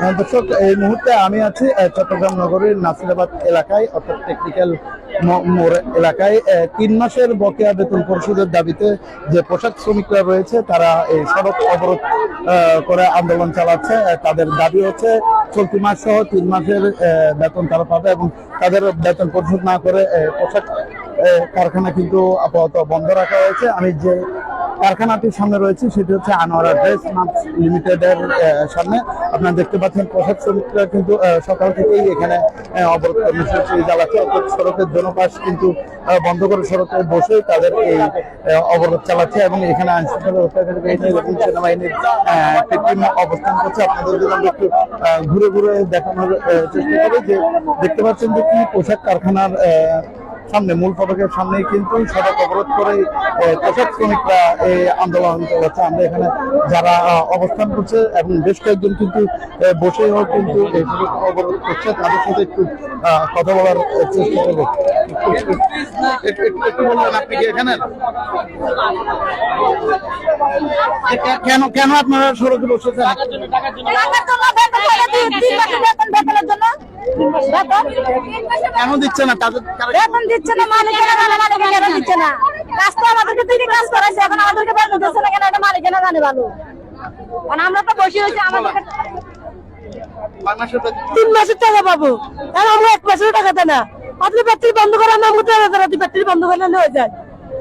আহ, দর্শক এই মুহূর্তে আমি আছি চট্টগ্রাম নগরীর নাসিরাবাদ এলাকায় অর্থাৎ টেকনিক্যাল মোড় এলাকায়। তিন মাসের বকেয়া বেতন পরিশোধের দাবিতে যে পোশাক শ্রমিকরা রয়েছে তারা এই সড়ক অবরোধ করে আন্দোলন চালাচ্ছে। তাদের দাবি হচ্ছে চলতি মাস সহ তিন মাসের বেতন তারা পাবে এবং তাদের বেতন পরিশোধ না করে পোশাক কারখানা কিন্তু আপাতত বন্ধ রাখা হয়েছে। আমি যে কারখানাটির সামনে রয়েছে, সেটি হচ্ছে আনোয়ারা ড্রেস মার্কস লিমিটেডের সামনে। আপনারা দেখতে পাচ্ছেন, পোশাক শ্রমিকরা কিন্তু সকাল থেকেই এখানে অবরোধ কর্মসূচি চালাচ্ছে অর্থাৎ সড়কের জনপাশ কিন্তু বন্ধ করে সড়কে বসে তাদের এই অবরোধ চালাচ্ছে এবং এখানে আইন শৃঙ্খলা রক্ষাকারী বাহিনী এবং সেনাবাহিনীর টিম অবস্থান করছে। আপনাদের আমরা একটু ঘুরে ঘুরে দেখানোর চেষ্টা করি যে, দেখতে পাচ্ছেন যে কি পোশাক কারখানার সামনে মূল ফটকের সামনেই কিন্তু সড়ক অবরোধ করে পোশাক শ্রমিকরা এই আন্দোলন চালাচ্ছে। আমরা এখানে যারা অবস্থান করছে এবং বেশ কয়েকজন কিন্তু এ, হোক কিন্তু এই সড়ক অবরোধ করছে তাদের সাথে একটু কথা বলার চেষ্টা করব। একটু- বলবেন আপনি কি এখানে? কেন কেন আপনারা সড়কে বসেছেন? কেন দিচ্ছে না তাদের তারা- দিচ্ছে না মালিকেরা জানে মালিকেরা কেন দিচ্ছে না। কাজ তো আমাদেরকে তিনি কাজ করাইছে এখন আমাদেরকে বেতন দিচ্ছে না কেন এটা মালিকেরা জানে ভালো। কারণ আমরা তো বসে বেতন- তিন মাসের টাকা পাবো। আমরা এক মাসের টাকা দেয় না। আপনি ব্যাটারি বন্ধ করে আমরা আমাকে টাকা দেন ব্যাটারি বন্ধ করে হয়ে যায়।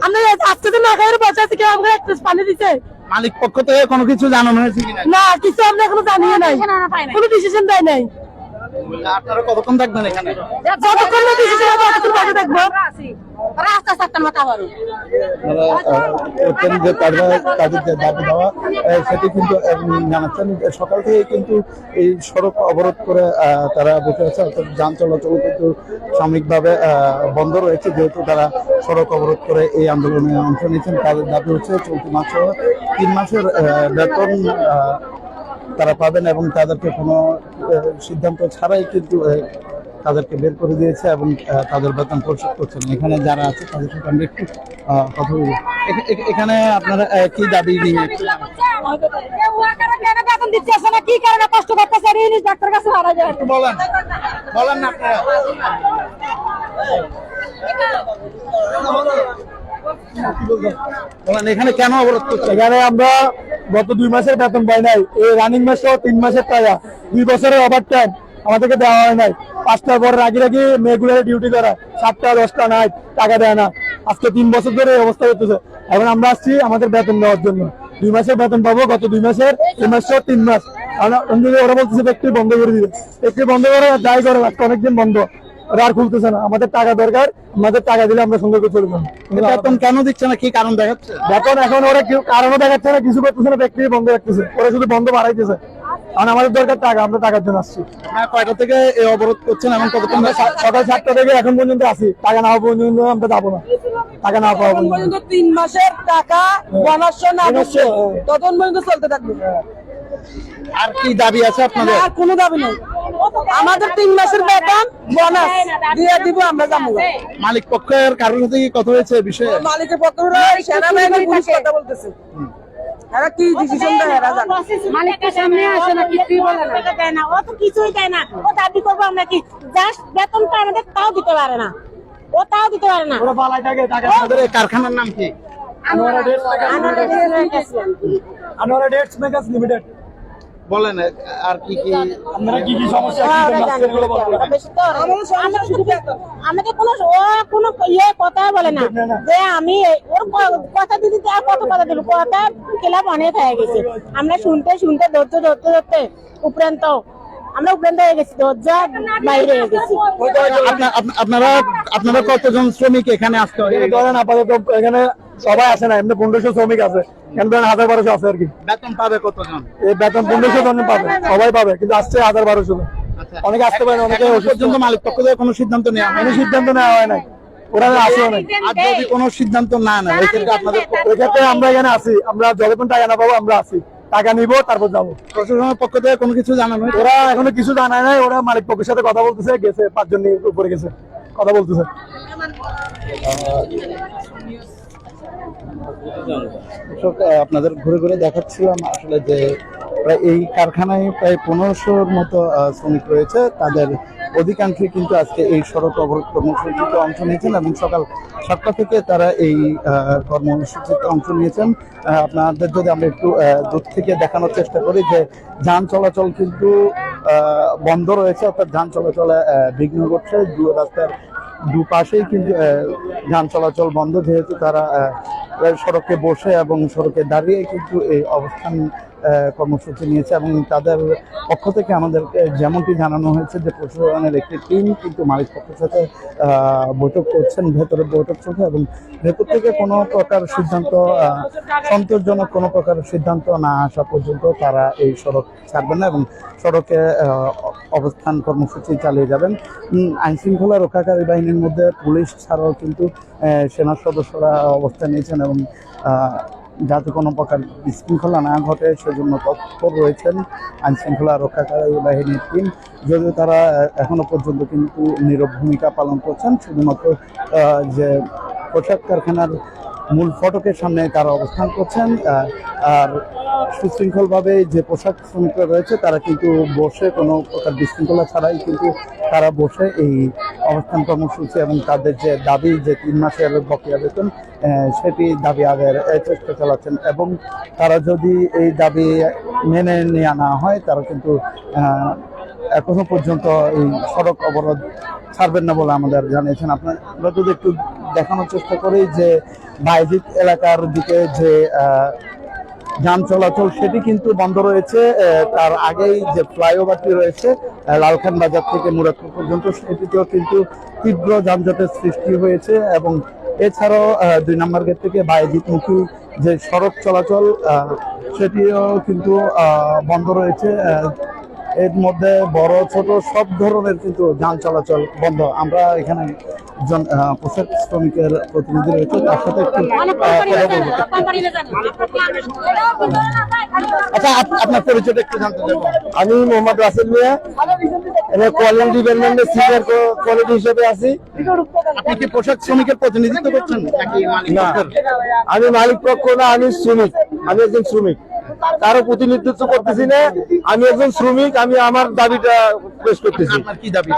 আমরা আজকে তো না বসে আছি কেউ আমাকে এক পানি দিতে মালিক পক্ষ থেকে কোনো কিছু জানানো হয়েছে না কিছু আমরা এখনও জানিয়ে নাই। কোনো ডিসিশন দেয় নাই। আপনারা কতক্ষণ থাকবেন এখানে? যতক্ষণ না ডিসিশন ততক্ষণ বাকি থাকব। রাস্তা সাতটার মাথা বারো আপনারা আহ, করছেন যে তাদের তাদের যে দাবি দেওয়া সেটি কিন্তু জানাচ্ছেন। সকাল থেকে কিন্তু এই সড়ক অবরোধ করে তারা বসে আছে। অর্থাৎ যান চলাচল কিন্তু সাময়িকভাবে বন্ধ রয়েছে। যেহেতু তারা সড়ক অবরোধ করে এই আন্দোলনে অংশ নিয়েছেন তাদের দাবি হচ্ছে চলতি মাস তিন মাসের বেতন তারা পাবেন এবং তাদেরকে কোনো সিদ্ধান্ত ছাড়াই কিন্তু তাদেরকে বের করে দিয়েছে এবং তাদের বেতন পরিশোধ করছেন। এখানে যারা আছে তাদের সাথে আমরা একটু কথা বলব। এখ- এখ- এখানে আপনারা কি দাবি নিয়ে কি কারণে ডাক্তার কাছে বলেন। বলেন না এখানে কেন অবরোধ করছে এখানে আমরা গত দুই মাসের বেতন পাই নাই। এই রানিং মাস সহ তিন মাসের টাকা। দুই বছরের ওভার টাইম আমাদেরকে দেওয়া হয় নাই। পাঁচটার পর রাগি রাগি মেয়েগুলোর ডিউটি করা সাতটা, দশটা নাইট টাকা দেয় না। আজকে তিন বছর ধরে এই অবস্থা হতেছে এখন আমরা আসছি আমাদের বেতন দেওয়ার জন্য। দুই মাসের বেতন পাবো গত দুই মাসের এই মাস তিন মাস। ওরা বলতেছে ফ্যাক্টরি বন্ধ করে দিবে। ফ্যাক্টরি বন্ধ করে যাই করে অনেকদিন বন্ধ। ওরা আর খুলতেছে না। আমাদের টাকা দরকার আমাদের টাকা দিলে আমরা সুন্দর করে চলে যাব বেতন কেন দিচ্ছে না? কি কারণ দেখাচ্ছে? বেতন এখন ওরা কেউ কারণও দেখাচ্ছে না কিছু করতেছে না ফ্যাক্টরি বন্ধ রাখতেছে। ওরা শুধু বন্ধ বাড়াইতেছে। কারণ আমাদের দরকার টাকা আমরা টাকার জন্য আসছি। কয়টা থেকে এই অবরোধ করছেন? এখন কতক্ষণ সকাল সাতটা থেকে এখন পর্যন্ত আসি টাকা না হওয়া পর্যন্ত আমরা যাব না। টাকা না পাওয়া পর্যন্ত পর্যন্ত। তিন মাসের টাকা বোনাস না তখন পর্যন্ত চলতে থাকবে। আর কি দাবি আছে আপনাদের? আর কোনো দাবি নেই। আমাদের তিন মাসের বেতন বোনাস দিয়ে দিব আমরা যাব মালিক পক্ষের কারোর সাথে কি কথা হয়েছে এই বিষয়ে মালিকের পক্ষরা সেনাবাহিনী পুলিশ কথা বলতেছে এরা কি ডিসিশন দেয় এরা জানে মালিকটা সামনে আসে না কিছুই বলে না দেয় না ও তো কিছুই দেয় না ও দাবি করব আমরা কি জাস্ট বেতনটা আমাদের তাও দিতে পারে না ও তাও দিতে পারে না ওরা পালাই থাকে কারখানার নাম কি আনোয়ারা ডেটস আমরা রেল আনোয়ারা ডেটস মেকার্স লিমিটেড বলেন আর কি কি আপনারা কি কি সমস্যা হ্যাঁ, আমাকে কোনো ও কোনো ইয়ে কথা বলে না। যে আমি ওর কথা দিদি আর কত কথা দিল কথা ক্লাব অনেক হয়ে গেছে। আমরা শুনতে শুনতে ধরতে ধরতে ধরতে উপরান্ত আমরা উপরান্ত হয়ে গেছি দরজা বাইরে হয়ে গেছি। আপনা- আপনা- আপনারা আপনারা কতজন শ্রমিক এখানে আসতে হয়? এখানে ধরেন আপাতত এখানে সবাই আসে না এমনি পনেরোশো শ্রমিক আছে। এখানে হাজার বারোশো আছে আর কি। বেতন পাবে কতজন? এই বেতন পনেরোশো জন পাবে। সবাই পাবে কিন্তু আসছে হাজার বারোশো। আচ্ছা। অনেকে আসতে পারে অনেকে পর্যন্ত মালিক পক্ষ থেকে কোনো সিদ্ধান্ত নেওয়া কোনো সিদ্ধান্ত নেওয়া হয় নাই। ওরা আসেও নাই। আর যদি কোনো সিদ্ধান্ত না নেয় ওই ক্ষেত্রে আপনাদের ওই ক্ষেত্রে আমরা এখানে আসি আমরা যতক্ষণ টাকা না পাবো আমরা আসি টাকা নিবো তারপর যাব। প্রশাসনের পক্ষ থেকে কোনো কিছু জানানো? ওরা এখনও কিছু জানায় নাই। ওরা মালিক পক্ষের সাথে কথা বলতেছে গেছে পাঁচজন নিয়ে উপরে গেছে। কথা বলতেছে। আপনাদের ঘুরে ঘুরে দেখাচ্ছিলাম আসলে যে প্রায় এই কারখানায় প্রায় পনেরোশোর মতো শ্রমিক রয়েছে। তাদের অধিকাংশই কিন্তু আজকে এই সড়ক অবরোধ কর্মসূচিতে অংশ নিয়েছেন এবং সকাল সাতটা থেকে তারা এই কর্মসূচিতে অংশ নিয়েছেন। আপনাদের যদি আমরা একটু দূর থেকে দেখানোর চেষ্টা করি যে যান চলাচল কিন্তু বন্ধ রয়েছে, অর্থাৎ যান চলাচলে বিঘ্ন ঘটছে। দু রাস্তার দুপাশেই কিন্তু যান চলাচল বন্ধ, যেহেতু তারা সড়কে বসে এবং সড়কে দাঁড়িয়ে কিন্তু এই অবস্থান কর্মসূচি নিয়েছে এবং তাদের পক্ষ থেকে আমাদেরকে যেমনটি জানানো হয়েছে যে প্রশাসনের একটি টিম কিন্তু মালিক পক্ষের সাথে বৈঠক করছেন, ভেতরে বৈঠক চলছে এবং ভেতর থেকে কোনো প্রকার সিদ্ধান্ত সন্তোষজনক কোনো প্রকার সিদ্ধান্ত না আসা পর্যন্ত তারা এই সড়ক ছাড়বেন না এবং সড়কে অবস্থান কর্মসূচি চালিয়ে যাবেন। আইন শৃঙ্খলা রক্ষাকারী বাহিনীর মধ্যে পুলিশ ছাড়াও কিন্তু সেনা সদস্যরা অবস্থান নিয়েছেন এবং যাতে কোনো প্রকার বিশৃঙ্খলা না ঘটে, সেজন্য তৎপর রয়েছেন আইন শৃঙ্খলা রক্ষাকারী বাহিনীর টিম। যদিও তারা এখনও পর্যন্ত কিন্তু নীরব ভূমিকা পালন করছেন, শুধুমাত্র যে পোশাক কারখানার মূল ফটকের সামনে তারা অবস্থান করছেন আর সুশৃঙ্খলভাবে যে পোশাক শ্রমিকরা রয়েছে, তারা কিন্তু বসে কোনো প্রকার বিশৃঙ্খলা ছাড়াই কিন্তু তারা বসে এই অবস্থান কর্মসূচি এবং তাদের যে দাবি যে তিন মাসের বকেয়া বেতন সেটি দাবি আদায়ের চেষ্টা চালাচ্ছেন এবং তারা যদি এই দাবি মেনে নেওয়া না হয়, তারা কিন্তু এখনও পর্যন্ত এই সড়ক অবরোধ ছাড়বেন না বলে আমাদের জানিয়েছেন। আপনার যদি একটু দেখানোর চেষ্টা করি যে বাইজিৎ এলাকার দিকে যে যান চলাচল সেটি কিন্তু বন্ধ রয়েছে তার আগেই যে ফ্লাইওভারটি রয়েছে লালখান বাজার থেকে মুরাদপুর পর্যন্ত, সেটিতেও কিন্তু তীব্র যানজটের সৃষ্টি হয়েছে এবং এছাড়াও দুই নম্বর গেট থেকে বাইজিৎমুখী যে সড়ক চলাচল সেটিও কিন্তু বন্ধ রয়েছে এর মধ্যে বড় ছোট সব ধরনের কিন্তু যান চলাচল বন্ধ। আমরা এখানে একজন পোশাক শ্রমিকের প্রতিনিধি রয়েছে তার সাথে একটু আচ্ছা আপ- আপনার পরিচয়টা একটু জানতে চাইব আমি মোহাম্মদ রাসেল মিয়া আমি কোয়ালিটি ডিপার্টমেন্টের সিনিয়র কোয়ালিটি হিসেবে আছি। আপনি কি পোশাক শ্রমিকের প্রতিনিধিত্ব করছেন না আমি মালিক পক্ষ না আমি শ্রমিক। আমি একজন শ্রমিক। কারও প্রতিনিধিত্ব করতেছি না। আমি একজন শ্রমিক আমি আমার দাবিটা পেশ করতেছি। কি দাবি?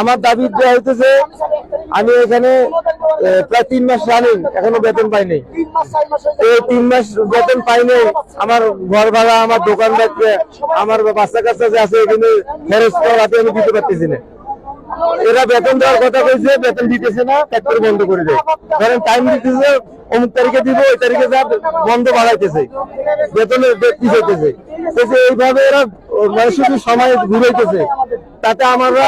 আমার দাবিটা হইতেছে আমি এখানে প্রায় তিন মাস রানিং এখনও বেতন পাইনি এই তিন মাস বেতন পাইনি আমার ঘর ভাড়া আমার দোকান বাচ্চা আমার বাচ্চা কাচ্চা যে আছে এখানে খরচ করাতে আমি দিতে পারতেছি না। এরা বেতন দেওয়ার কথা কইছে, বেতন দিতেছে না ফ্যাক্টরি বন্ধ করে দেয়। কারণ টাইম দিতেছে, অমুক তারিখে দিব, ওই তারিখে যা বন্ধ বাড়াইতেছে, বেতনের ব্যক্তি হইতেছে। এইভাবে এরা মানে শুধু সময় ঘুরাইতেছে। তাতে আমরা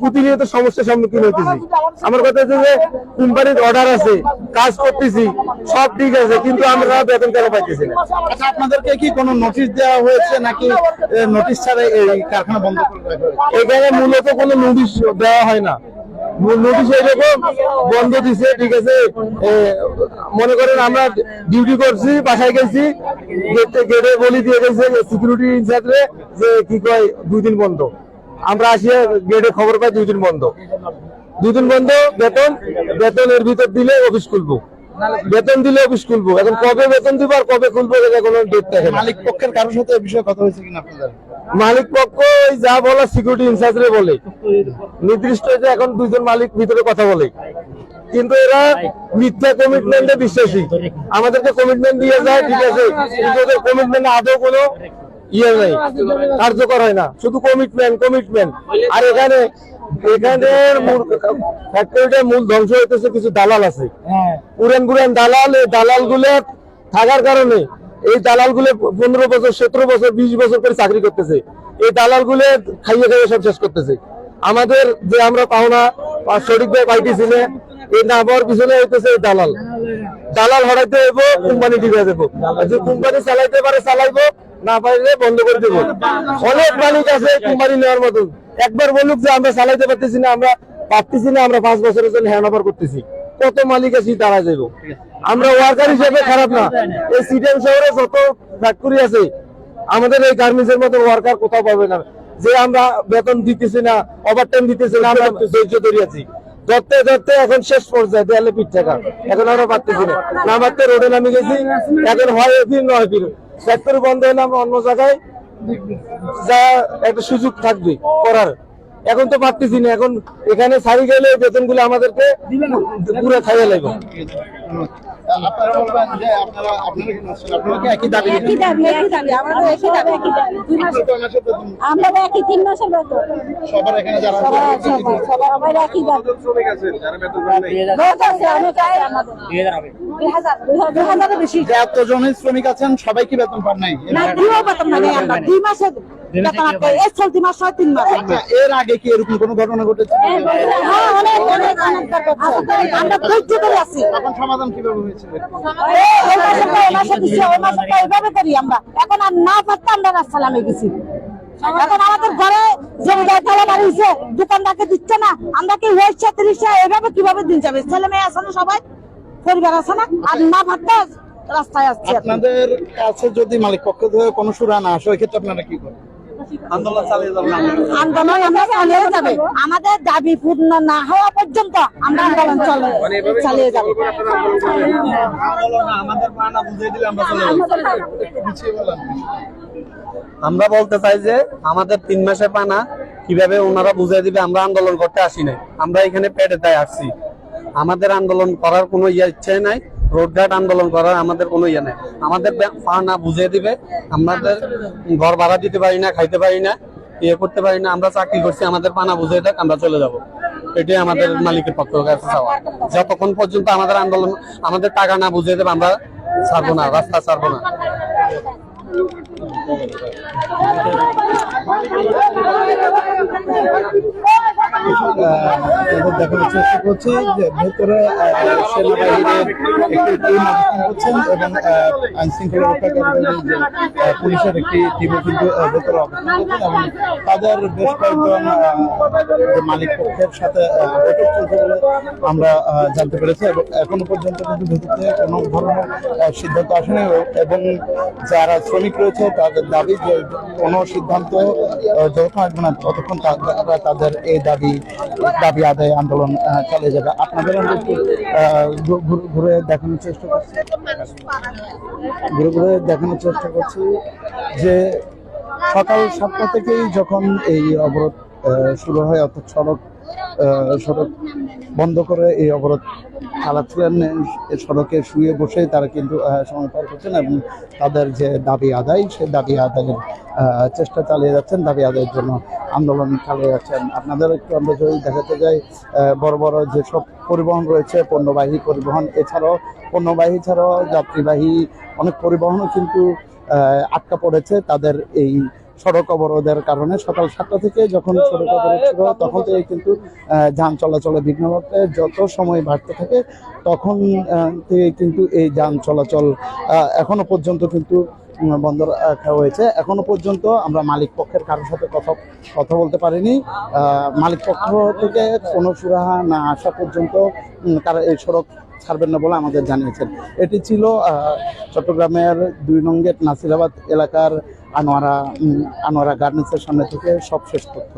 প্রতিনিয়ত সমস্যার সম্মুখীন হইতেছি। আমার কথা হচ্ছে যে, কোম্পানির অর্ডার আছে কাজ করতেছি সব ঠিক আছে কিন্তু আমরা বেতন কেন পাইতেছি না? আচ্ছা আপনাদেরকে কি কোনো নোটিশ দেওয়া হয়েছে নাকি নোটিশ ছাড়া এই কারখানা বন্ধ করে এখানে মূলত কোনো নোটিশ দেওয়া হয় না। নোটিশ এরকম বন্ধ দিছে ঠিক আছে মনে করেন আমরা ডিউটি করছি বাসায় গেছি গেটে গেটে বলি দিয়ে গেছে সিকিউরিটি ইনচার্জে যে কি কয় দুই দিন বন্ধ। আমরা আসিয়া গেটে খবর পাই দুই দিন বন্ধ। দুই দিন বন্ধ বেতন বেতনের ভিতর দিলে অফিস খুলবো। বেতন দিলে অফিস খুলবো। এখন কবে বেতন দিব আর কবে খুলবো এটা কোনো ডেট থাকে মালিক পক্ষের কারোর সাথে এই বিষয়ে কথা হয়েছে কিনা আপনাদের? মালিক পক্ষ ওই যা বলা সিকিউরিটি ইনচার্জরে বলে। নির্দিষ্ট যে এখন দুইজন মালিক ভিতরে কথা বলে। কিন্তু এরা মিথ্যা কমিটমেন্টে বিশ্বাসী। আমাদেরকে কমিটমেন্ট দিয়ে যায় ঠিক আছে? কিন্তু ওদের কমিটমেন্ট আদৌ কোনো ইয়ে নেই। কার্যকর হয় না। শুধু কমিটমেন্ট কমিটমেন্ট আর এখানে এখানে ফ্যাক্টরিটার মূল ধ্বংস হইতেছে কিছু দালাল আছে। পুরান পুরান দালাল এই দালালগুলো থাকার কারণে এই দালালগুলো পনেরো বছর সতেরো বছর বিশ বছর করে চাকরি করতেছে। এই দালালগুলো খাইয়ে খাইয়ে সব শেষ করতেছে। আমাদের যে আমরা পাওনা সঠিকভাবে পাইতেছি না এই না পাওয়ার পিছনে হইতেছে দালাল। দালাল হরাইতে হইব কোম্পানি হয়ে যাব আর যে কোম্পানি চালাইতে পারে চালাইবো না পারলে বন্ধ করে দেবো। অনেক মালিক আছে কোম্পানি নেওয়ার মতন। একবার বলুক যে আমরা চালাইতে পারতেছি না, আমরা পারতেছি না, আমরা পাঁচ বছরের জন্য হ্যান্ড ওভার করতেছি। কত মালিক আছে তারা যাইব? আমরা ওয়ার্কার হিসেবে খারাপ না। এই সিটিএম শহরে যত ফ্যাক্টরি আছে, আমাদের এই গার্মেন্টস এর মতো ওয়ার্কার কোথাও পাবে না। যে আমরা বেতন দিতেছি না ওভার টাইম দিতেছি না, আমরা ধৈর্য ধরে আছি। ধরতে ধরতে এখন শেষ পর্যায়ে দেয়ালে পিঠ থাকা এখন আমরা পারতেছি না। না পারতে রোডে নামে গেছি। এখন হয় ফির, নয় ফির। ফ্যাক্টরি বন্ধ হলে আমরা অন্য জায়গায় যা একটা সুযোগ থাকবে করার। এখন তো পারতেছি না এখন এখানে সারি গেলে বেতনগুলো আমাদেরকে পুরো খাইয়ে লাগবে। আপনারা বলবেন যে আপনারা আপনারা কি নাচছেন? আপনারা কি একই দাবি। একই দাবি একই দাবি। আমাদের একই দাবি। একই দাবি। দুই মাস আপনারা তো মাসে বেতন। আমরা একই তিন মাসের বেতন। সবার এখানে যারা আছে, সবাই সবাই সবাই একই দাবি। লোক আছে অনেক আছে আমাদের দুই হাজার দুই হাজারের বেশি। এতজনের শ্রমিক আছেন সবাই কি বেতন পান নাই? বেতন দুই মাসের বেতন আটকে এই চলতি মাস হয় তিন মাস। আচ্ছা, এর আগে কি এরকম কোনো ঘটনা ঘটেছে? হ্যাঁ অনেক অনেক অনেক আমরা ধৈর্য ধরে আছি। এখন সমাধান কীভাবে হয়েছে? এই এই মাসেরটা মাসে দিচ্ছে ওই মাসেরটা এইভাবে করি আমরা। এখন আর না পারতে আমরা রাস্তা নামে গেছি এখন আমাদের ঘরে জমিদার তালা বাড়িছে দোকানদারকে দিচ্ছে না। আমরা কি হয়েছে তিরিশে এভাবে কীভাবে দিন যাবে? ছেলে মেয়ে আছে না সবাই? পরিবার আছে না? আর না পারতে রাস্তায় আসছে আপনাদের কাছে যদি মালিক পক্ষ থেকে কোনো সুরা না আসে ওই ক্ষেত্রে আপনারা কি করেন? আন্দোলন আমরা চালিয়ে যাবে। আমাদের দাবি পূর্ণ না হওয়া পর্যন্ত আমরা আন্দোলন চলে চালিয়ে যাব। আমরা বলতে চাই যে আমাদের তিন মাসের পানা কীভাবে ওনারা বুঝিয়ে দিবে আমরা আন্দোলন করতে আসি নাই। আমরা এখানে পেটে তাই আসছি। আমাদের আন্দোলন করার কোনো ইয়ে ইচ্ছে নাই। রোডঘাট আন্দোলন করার আমাদের কোনো ইয়ে নেই। আমাদের বে- পানা বুঝিয়ে দিবে, আমাদের ঘর ভাড়া দিতে পারি না, খাইতে পারি না ইয়ে করতে পারি না, আমরা চাকরি করছি, আমাদের পানা বুঝিয়ে দেখ, আমরা চলে যাব। এটাই আমাদের মালিকের পক্ষ কাছে চাওয়া। যতক্ষণ পর্যন্ত আমাদের আন্দোলন, আমাদের টাকা না বুঝিয়ে দেবে, আমরা ছাড়বো না, রাস্তা ছাড়বো না। দেখানোর চেষ্টা করছি যে ভেতরে সেনাবাহিনীর একটি টিম অবস্থান করছেন এবং আইন শৃঙ্খলা রক্ষাকারী যে পুলিশের একটি টিমও কিন্তু ভেতরে অবস্থান করছেন এবং তাদের বেশ কয়েকজন মালিক পক্ষের সাথে বৈঠক চলছে বলে আমরা জানতে পেরেছি এবং এখনও পর্যন্ত কিন্তু ভেতর থেকে কোনো ধরনের সিদ্ধান্ত আসেনি এবং যারা শ্রমিক রয়েছে তাদের দাবি যে কোনো সিদ্ধান্ত যতক্ষণ আসবে না ততক্ষণ তারা তাদের এই দাবি দাবি আদায় আন্দোলন চালিয়ে যাবে। আপনাদের ঘুরে- দেখানোর চেষ্টা করছি। ঘুরে ঘুরে দেখানোর চেষ্টা করছি যে সকাল সাতটা থেকেই যখন এই অবরোধ শুরু হয়, অর্থাৎ সড়ক সড়ক বন্ধ করে এই অবরোধ চালাচ্ছিলেন। সড়কে শুয়ে বসে তারা কিন্তু সময় পার করছেন এবং তাদের যে দাবি আদায় সে দাবি আদায়ের চেষ্টা চালিয়ে যাচ্ছেন, দাবি আদায়ের জন্য আন্দোলন চালিয়ে যাচ্ছেন। আপনাদের একটু আমরা যদি দেখাতে যাই বড় বড় যেসব পরিবহন রয়েছে, পণ্যবাহী পরিবহন, এছাড়াও পণ্যবাহী ছাড়াও যাত্রীবাহী অনেক পরিবহনও কিন্তু আটকা পড়েছে। তাদের এই সড়ক অবরোধের কারণে সকাল সাতটা থেকে যখন সড়ক অবরোধ হয়, তখন থেকে কিন্তু যান চলাচলে বিঘ্ন ঘটে। যত সময় বাড়তে থাকে, তখন থেকে কিন্তু এই যান চলাচল এখনও পর্যন্ত কিন্তু বন্ধ রাখা হয়েছে। এখনও পর্যন্ত আমরা মালিক পক্ষের কারোর সাথে কথা কথা বলতে পারিনি। মালিক পক্ষ থেকে কোনো সুরাহা না আসা পর্যন্ত তারা এই সড়ক ছাড়বেন না বলে আমাদের জানিয়েছেন। এটি ছিল চট্টগ্রামের দুই নং গেট নাসিরাবাদ এলাকার আনোয়ারা আনোয়ারা গার্মেন্টসের সামনে থেকে সব শেষ তথ্য।